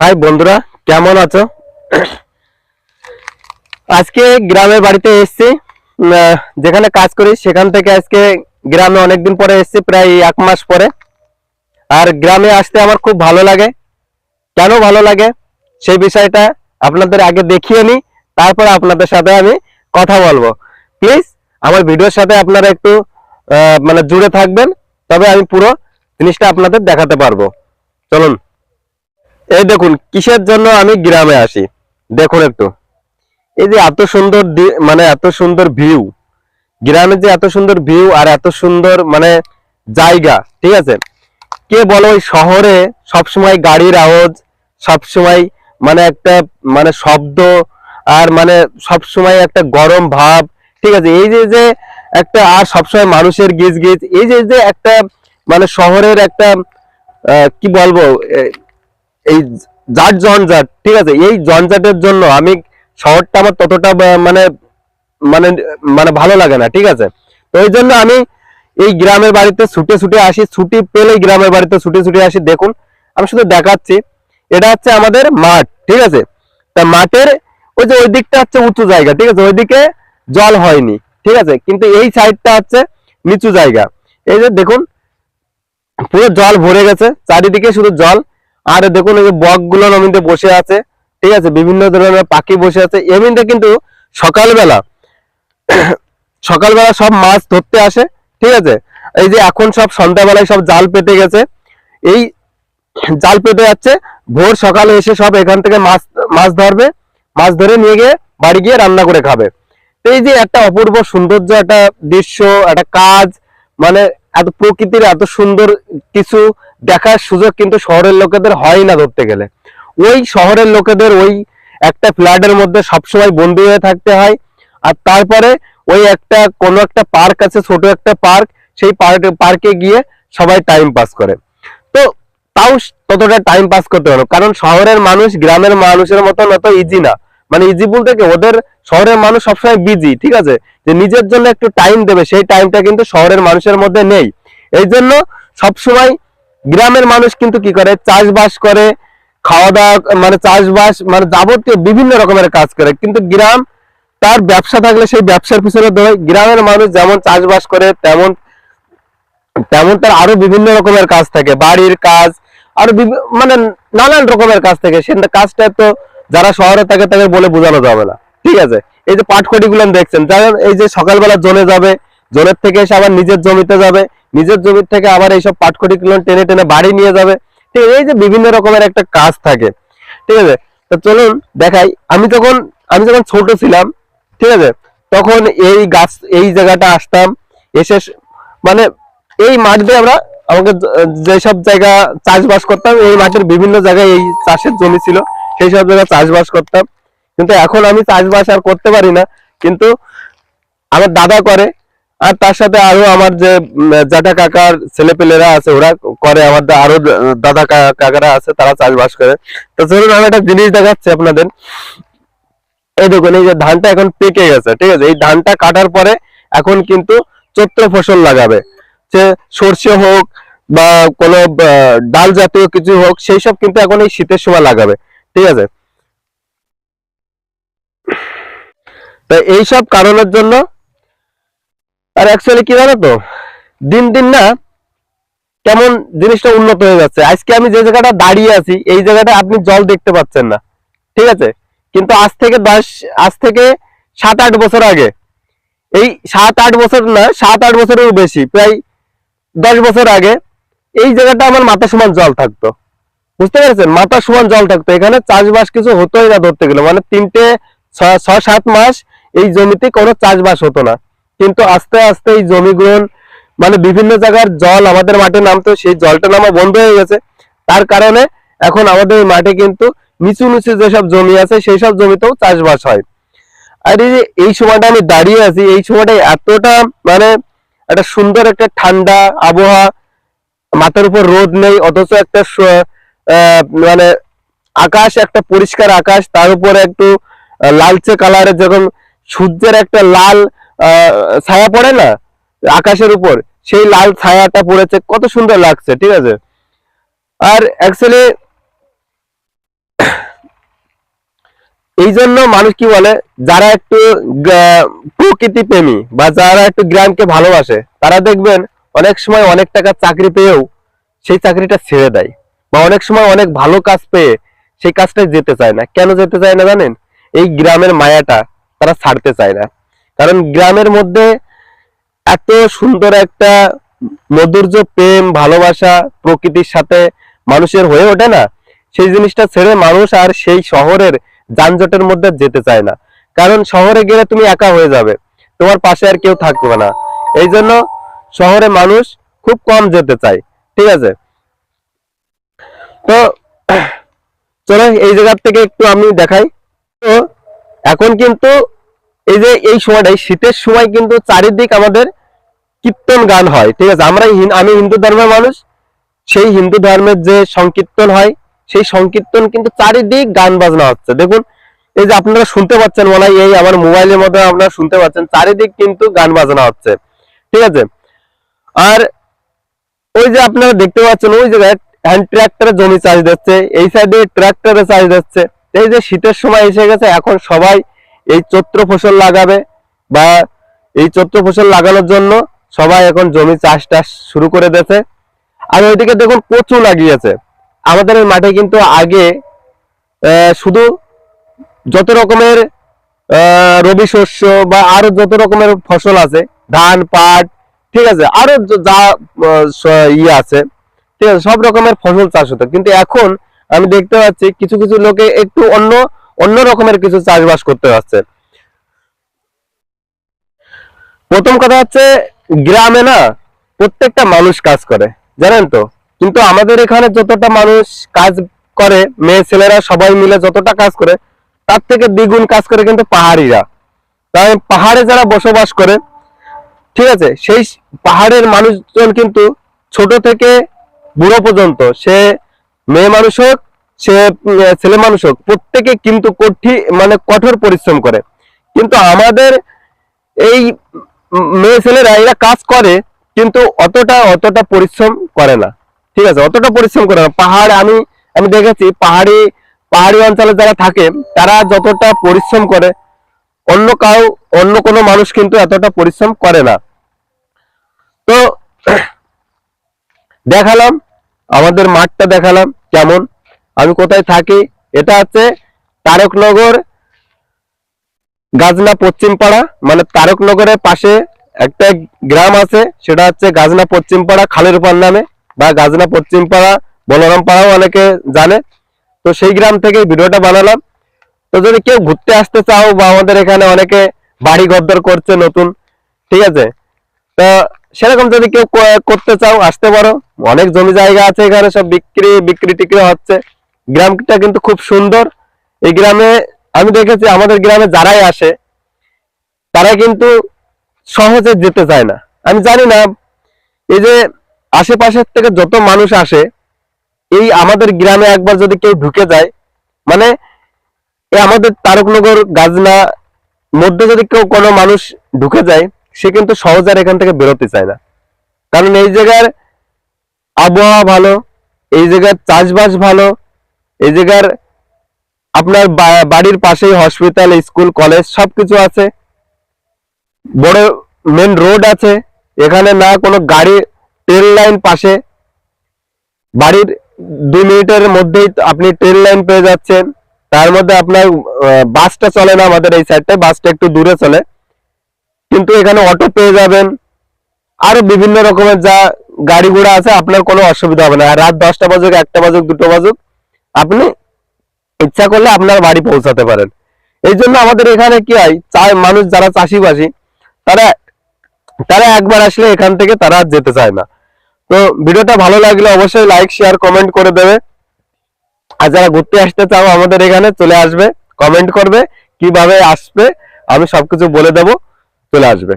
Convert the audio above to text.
High বন্ধুরা, কেমন আছো? আজকে গ্রামের বাড়িতে এসছি। যেখানে কাজ করি, সেখান থেকে আজকে গ্রামে অনেকদিন পরে এসেছি, প্রায় এক মাস পরে। আর গ্রামে আসতে আমার খুব ভালো লাগে। কেন ভালো লাগে? সেই বিষয়টা আপনাদের আগে দেখিয়ে নি তারপর আপনাদের সাথে আমি কথা বলব। প্লিজ, আমার ভিডিওর সাথে আপনারা একটু মানে জুড়ে থাকবেন, তবে আমি পুরো জিনিসটা আপনাদের দেখাতে পারব। চলুন। এই দেখুন, কিসের জন্য আমি গ্রামে আসি? দেখুন একটু। এই যে এত সুন্দর মানে এত সুন্দর ভিউ গ্রামে যে এত সুন্দর ভিউ আর এত সুন্দর মানে জায়গা, ঠিক আছে? কে বলো ওই শহরে সবসময় গাড়ির আওয়াজ, সবসময় মানে একটা মানে শব্দ, আর মানে সবসময় একটা গরম ভাব, ঠিক আছে? এই যে যে একটা, আর সবসময় মানুষের গিজ গিজ, এই যে যে একটা মানে শহরের একটা কি বলব এই জাট জঞ্জাট, ঠিক আছে? এই জঞ্জাটের জন্য আমি শহরটা আমার ততটা মানে মানে মানে ভালো লাগে না, ঠিক আছে? তো এই জন্য আমি এই গ্রামের বাড়িতে ছুটে ছুটে আসি, ছুটি পেলেই গ্রামের বাড়িতে ছুটে ছুটে আসি। দেখুন, আমি শুধু দেখাচ্ছি, এটা হচ্ছে আমাদের মাঠ, ঠিক আছে? তা মাঠের ওই যে ওই দিকটা হচ্ছে উঁচু জায়গা, ঠিক আছে? ওইদিকে জল হয়নি, ঠিক আছে? কিন্তু এই সাইডটা হচ্ছে নিচু জায়গা। এই যে দেখুন, পুরো জল ভরে গেছে, চারিদিকে শুধু জল। আর দেখুন এই যে বকগুলো নমিনতে বসে আছে, ঠিক আছে? বিভিন্ন ধরনের পাখি বসে আছে। এমনিতে কিন্তু সকালবেলা সকালবেলা সব মাছ ধরতে আসে, ঠিক আছে? এই যে এখন সব সন্ধ্যাবেলায় সব জাল পেতে গেছে। এই জাল পেতে যাচ্ছে, ভোর সকালে এসে সব এখান থেকে মাছ মাছ ধরবে, মাছ ধরে নিয়ে গিয়ে বাড়ি গিয়ে রান্না করে খাবে। তো এই যে একটা অপূর্ব সৌন্দর্য, একটা দৃশ্য, একটা কাজ মানে এত প্রকৃতির এত সুন্দর কিছু দেখার সুযোগ কিন্তু শহরের লোকেদের হয় না ধরতে গেলে। ওই শহরের লোকেদের ওই একটা ফ্ল্যাটের মধ্যে সবসময় বন্দি হয়ে থাকতে হয়। আর তারপরে ওই একটা কোনো একটা পার্ক আছে, ছোট একটা পার্ক, সেই পার্কে পার্কে গিয়ে সবাই টাইম পাস করে। তো তাও ততটা টাইম পাস করতে পারো কারণ শহরের মানুষ গ্রামের মানুষের মতন অত ইজি না। মানে ইজি বলতে কি, ওদের শহরের মানুষ সবসময় বিজি ঠিক আছে? যে নিজের জন্য একটু টাইম দেবে, সেই টাইমটা কিন্তু শহরের মানুষের মধ্যে নেই। এই জন্য সবসময় গ্রামের মানুষ কিন্তু কি করে? চাষবাস করে খাওয়া দাওয়া মানে চাষবাস মানে যাবতীয় বিভিন্ন রকমের কাজ করে। কিন্তু গ্রাম তার ব্যবসা থাকলে সেই ব্যবসার পিছনে দৌড়ায় গ্রামের মানুষ যেমন চাষবাস করে, তেমন তেমন তার আরও বিভিন্ন রকমের কাজ থাকে। বাড়ির কাজ, আর মানে নানান রকমের কাজ থাকে। সে কাজটা তো যারা শহরে থাকে তাদের বলে বোঝানো যাবে না। ঠিক আছে? এই যে পাটখড়ি গুলো দেখছেন যেমন এই যে সকালবেলা জনে যাবে, জনের থেকে এসে আবার নিজের জমিতে যাবে নিজের জমির থেকে আবার এইসব পাটখড়ি গুলো টেনে টেনে বাড়ি নিয়ে যাবে। ঠিক আছে, এই যে বিভিন্ন রকমের একটা কাজ থাকে। ঠিক আছে, তো চলুন দেখাই। আমি তখন আমি যখন ছোট ছিলাম, ঠিক আছে, তখন এই গাছ, এই জায়গাটা আসতাম। এসে মানে এই মাঠ দিয়ে আমরা আমাকে যেসব জায়গা চাষবাস করতাম, এই মাঠের বিভিন্ন জায়গায় এই চাষের জমি ছিল সেই সব জায়গায় চাষবাস করতাম। কিন্তু এখন আমি চাষবাস আর করতে পারি না। কিন্তু আমার দাদা করে আর তার সাথে আরও আমার যে জ্যাঠা কাকার ছেলেপেলেরা আছে, ওরা করে আমার আরও দাদা কাকারা আছে, তারা চাষবাস করে। তো চলুন, আমি একটা জিনিস দেখাচ্ছি আপনাদের। এই দেখুন, এই যে ধানটা এখন পেকে গেছে, ঠিক আছে? এই ধানটা কাটার পরে এখন কিন্তু চৈত্র ফসল লাগাবে। যে সর্ষে হোক বা কোনো ডাল জাতীয় কিছু হোক, সেই সব কিন্তু এখন এই শীতের সময় লাগাবে, ঠিক আছে? তো এইসব কারণের জন্য আর অ্যাকচুয়ালি কি জানো তো দিন দিন না কেমন জিনিসটা উন্নত হয়ে যাচ্ছে। আজকে আমি যে জায়গাটা দাঁড়িয়ে আছি, এই জায়গাটা আপনি জল দেখতে পাচ্ছেন না। ঠিক আছে? কিন্তু আজ থেকে দশ, আজ থেকে সাত আট বছর আগে, এই সাত আট বছর না, সাত আট বছরেরও বেশি, প্রায় দশ বছর আগে এই জায়গাটা আমার মাথা সমান জল থাকতো। বুঝতে পেরেছেন? মাথা সমান জল থাকতো। এখানে চাষবাস কিছু হতোই না ধরতে গেলে। মানে তিনটে ছ- সাত মাস এই জমিতে কোনো চাষবাস হতো না। কিন্তু আস্তে আস্তে এই জমিগুলো মানে বিভিন্ন জায়গার জল আমাদের মাঠে নামতো, সেই জলটা নামা বন্ধ হয়ে গেছে। তার কারণে এখন আমাদের মাঠে কিন্তু নিচু নিচু যেসব জমি আছে সেই সব জমিতেও চাষবাস হয়। আর এই যে এই সময়টা আমি দাঁড়িয়ে আছি, এই সময়টা এতটা মানে একটা সুন্দর একটা ঠান্ডা আবহাওয়া, মাথার উপর রোদ নেই, অথচ একটা মানে আকাশ, একটা পরিষ্কার আকাশ, তার উপরে একটু লালচে কালারের যখন সূর্যের একটা লাল ছায়া পড়ে না? আকাশের উপর। সেই লাল ছায়াটা পড়েছে, কত সুন্দর লাগছে, ঠিক আছে? আর অ্যাকচুয়ালি এই জন্য মানুষ কি বলে, যারা একটু প্রকৃতি প্রেমী বা যারা একটু গ্রামকে ভালোবাসে, তারা দেখবেন অনেক সময় অনেক টাকা চাকরি পেয়েও সেই চাকরিটা ছেড়ে দেয় বা অনেক সময় অনেক ভালো কাজ পেয়ে সেই কাজটায় যেতে চায় না। কেন যেতে চায় না জানেন? এই গ্রামের মায়াটা তারা ছাড়তে চায় না। কারণ গ্রামের মধ্যে এত সুন্দর একটা মধুর্য, প্রেম, ভালোবাসা প্রকৃতির সাথে মানুষের হয়ে ওঠে না। সেই জিনিসটা ছেড়ে মানুষ আর সেই শহরের যানজটের মধ্যে যেতে চায় না। কারণ শহরে গেলে তুমি একা হয়ে যাবে, তোমার পাশে আর কেউ থাকবে না। এই জন্য শহরে মানুষ খুব কম যেতে চায়, ঠিক আছে? তো চলো এই জায়গার থেকে একটু আমি দেখাই। তো এখন কিন্তু এই যে এই সময়টাই শীতের সময় কিন্তু চারিদিক আমাদের কীর্তন গান হয়, ঠিক আছে? আমরা আমি হিন্দু ধর্মের মানুষ, সেই হিন্দু ধর্মের যে সংকীর্তন হয়, সেই সংকীর্তন কিন্তু চারিদিক গান বাজনা হচ্ছে। দেখুন, এই যে আপনারা শুনতে পাচ্ছেন, মনে হয় এই আমার মোবাইলের মধ্যে আপনারা শুনতে পাচ্ছেন, চারিদিক কিন্তু গান বাজনা হচ্ছে, ঠিক আছে? আর ওই যে আপনারা দেখতে পাচ্ছেন, ওই জায়গায় হ্যান্ড ট্রাক্টরে জমি চাষ দিচ্ছে, এই সাইডে ট্রাক্টরে চাষ দিচ্ছে। এই যে শীতের সময় এসে গেছে, এখন সবাই এই চৈত্র ফসল লাগাবে বা এই চৈত্র ফসল লাগানোর জন্য সবাই এখন জমি চাষ টাস শুরু করে দিয়েছে। আর ওইদিকে দেখুন কচু লাগিয়েছে। আমাদের এই মাঠে কিন্তু আগে শুধু যত রকমের রবি শস্য বা আরও যত রকমের ফসল আছে, ধান, পাট, ঠিক আছে, আরও যা ইয়ে আছে, ঠিক আছে, সব রকমের ফসল চাষ হতো। কিন্তু এখন আমি দেখতে পাচ্ছি কিছু কিছু লোকে একটু অন্য অন্য রকমের কিছু চাষবাস করতে পারছে প্রথম কথা হচ্ছে, গ্রামে না প্রত্যেকটা মানুষ কাজ করে, জানেন তো? কিন্তু আমাদের এখানে যতটা মানুষ কাজ করে, মেয়ে ছেলেরা সবাই মিলে যতটা কাজ করে, তার থেকে দ্বিগুণ কাজ করে কিন্তু পাহাড়িরা। তাই পাহাড়ে যারা বসবাস করে, ঠিক আছে, সেই পাহাড়ের মানুষজন কিন্তু ছোট থেকে বুড়ো পর্যন্ত, সে মেয়ে মানুষ হোক সে ছেলে মানুষ হোক, প্রত্যেকে কিন্তু কঠি মানে কঠোর পরিশ্রম করে। কিন্তু আমাদের এই মেয়ে ছেলেরা, এরা কাজ করে, কিন্তু অতটা অতটা পরিশ্রম করে না। ঠিক আছে? অতটা পরিশ্রম করে না। পাহাড়, আমি আমি দেখেছি, পাহাড়ি পাহাড়ি অঞ্চলে যারা থাকে, তারা যতটা পরিশ্রম করে, অন্য কাউ, অন্য কোনো মানুষ কিন্তু এতটা পরিশ্রম করে না। তো, দেখালাম, আমাদের মাঠটা দেখালাম, কেমন? আমি কোথায় থাকি? এটা হচ্ছে তারকনগর, গাজনা পশ্চিম পাড়া মানে তারকনগরের পাশে একটা গ্রাম আছে, সেটা হচ্ছে গাজনা পশ্চিম পাড়া খালের পাড় নামে, বা গাজনা পশ্চিম পাড়া বলরাম পাড়াও অনেকে জানে। তো সেই গ্রাম থেকে ভিডিওটা বানালাম। তো যদি কেউ ঘুরতে আসতে চাও, বা আমাদের এখানে অনেকে বাড়ি ঘরদর করছে নতুন, ঠিক আছে? তা সেরকম যদি কেউ করতে চাও, আসতে পারো। অনেক জমি জায়গা আছে এখানে, সব বিক্রি বিক্রি টিক্রি হচ্ছে। গ্রামটা কিন্তু খুব সুন্দর। এই গ্রামে, আমি দেখেছি আমাদের গ্রামে যারাই আসে, তারা কিন্তু সহজে যেতে চায় না। আমি জানি না, এই যে আশেপাশের থেকে যত মানুষ আসে, এই আমাদের গ্রামে একবার যদি কেউ ঢুকে যায় মানে আমাদের তারকনগর, গাজনা মধ্যে যদি কেউ কোনো মানুষ ঢুকে যায়, সে কিন্তু সহজে আর এখান থেকে বেরোতে চায় না। কারণ এই জায়গার আবহাওয়া ভালো, এই জায়গার চাষবাস ভালো এই জায়গার আপনার বাড়ির পাশেই হসপিটাল স্কুল কলেজ সবকিছু আছে। বড় মেন রোড আছে। এখানে না কোনো গাড়ি ট্রেন লাইন পাশে। বাড়ির দু মিনিটের মধ্যেই আপনি ট্রেন লাইন পেয়ে যাচ্ছেন। তার মধ্যে আপনার বাসটা চলে না আমাদের এই সাইডটায় বাসটা একটু দূরে চলে। কিন্তু এখানে অটো পেয়ে যাবেন। আরও বিভিন্ন রকমের যা গাড়ি ঘোড়া আছে, আপনার কোনো অসুবিধা হবে না। রাত দশটা বাজুক, একটা বাজুক, দুটো বাজুক আপনি ইচ্ছা করলে আপনার বাড়ি পৌঁছাতে পারেন। এই জন্য আমাদের এখানে কি হয়, চায় মানুষ যারা চাষিবাসী, তারা তারা একবার আসলে এখান থেকে তারা যেতে চায় না। তো ভিডিওটা ভালো লাগলে অবশ্যই লাইক শেয়ার কমেন্ট করে দেবে। আর যারা ঘুরতে আসতে চাও আমাদের এখানে, চলে আসবে কমেন্ট করবে, কীভাবে আসবে, আমি সবকিছু বলে দেব, চলে আসবে।